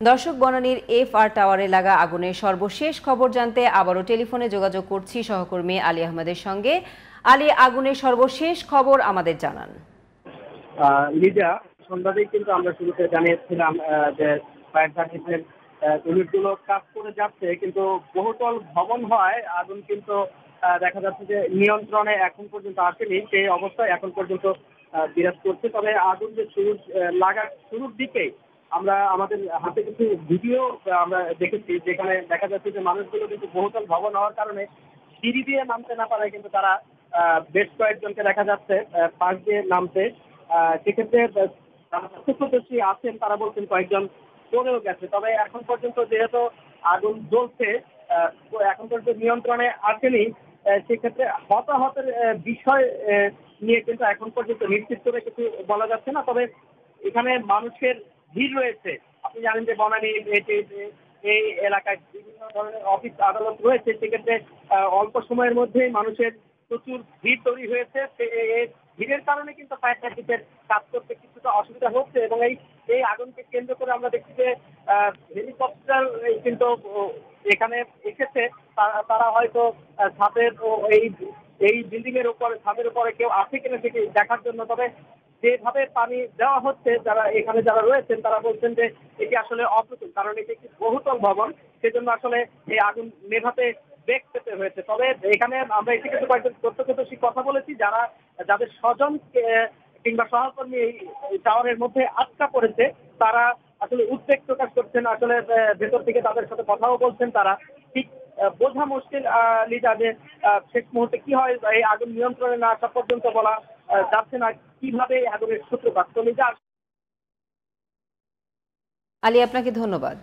দর্শক বনানীর F R টাওয়ারে লাগা আগুনের সর্বশেষ খবর জানতে আবারও টেলিফোনে যোগাযোগ করছি সহকর্মী আলী আহমেদের সঙ্গে। আলী, আগুনের সর্বশেষ খবর আমাদের জানান। লিজা সন্ধ্যাতেই কিন্তু আমরা শুরুতে জানিয়েছিলাম যে ফায়ার সার্ভিসের ইউনিটগুলো কাজ করে যাচ্ছে, কিন্তু বহুতল ভবন হয়, আগুন কিন্তু দেখা যাচ্ছে যে নিয়ন্ত্রণে এখন পর্যন্ত আসেনি, সেই অবস্থায় এখন পর্যন্ত বিরাজ করছে। তবে আগুন যে শুরু লাগার শুরুর দিকে আমরা আমাদের হাতে কিছু ভিডিও আমরা দেখেছি যেখানে দেখা যাচ্ছে যে মানুষগুলো কিন্তু বহুতল ভবন হওয়ার কারণে সিঁড়ি দিয়ে নামতে না পারায় কিন্তু তারা বেশ কয়েকজনকে দেখা যাচ্ছে পাশ দিয়ে নামতে। সেক্ষেত্রে প্রত্যক্ষদর্শী আছেন তারা বলছেন কয়েকজন পড়েও গেছে। তবে এখন পর্যন্ত যেহেতু আগুন জ্বলছে এখন পর্যন্ত নিয়ন্ত্রণে আসেনি সেক্ষেত্রে হতাহতের বিষয় নিয়ে কিন্তু এখন পর্যন্ত নিশ্চিত করে কিছু বলা যাচ্ছে না। তবে এখানে মানুষের ভিড় রয়েছে। আপনি জানেন যে বনানী এই এলাকায় বিভিন্ন ধরনের অফিস আদালত রয়েছে। সেক্ষেত্রে অল্প সময়ের মধ্যেই মানুষের প্রচুর ভিড় তৈরি হয়েছে। ভিড়ের কারণে কিন্তু ফায়ার সার্ভিসের কাজ করতে কিছুটা অসুবিধা হচ্ছে এবং এই এই আগুনকে কেন্দ্র করে আমরা দেখছি যে হেলিকপ্টার কিন্তু এখানে এসেছে। তারা হয়তো ছাদের এই এই বিল্ডিং এর উপরে, ছাদের উপরে কেউ আছে কিনা সেটি দেখার জন্য। তবে যেভাবে পানি দেওয়া হচ্ছে যারা এখানে যারা রয়েছেন তারা বলছেন যে এটি আসলে অপ্রতুল কারণ এটি একটি বহুতল ভবন সেজন্য আসলে এই আগুন নেভাতে বেগ পেতে হয়েছে। তবে এখানে আমরা এসে কিন্তু কয়েকজন প্রত্যক্ষদর্শী কথা বলেছি যারা যাদের স্বজন কিংবা সহকর্মী এই টাওয়ারের মধ্যে আটকা পড়েছে তারা আসলে উদ্বেগ প্রকাশ করছেন আসলে ভেতর থেকে তাদের সাথে কথাও বলছেন তারা। ঠিক বোঝা মুশকিল আহ, লিজা যে শেষ মুহূর্তে কি হয় এই আগুন নিয়ন্ত্রণে না আসা পর্যন্ত বলা যাচ্ছে না কীভাবে আগুনের সূত্রপাত? কমে লিজা আলী আপনাকে ধন্যবাদ।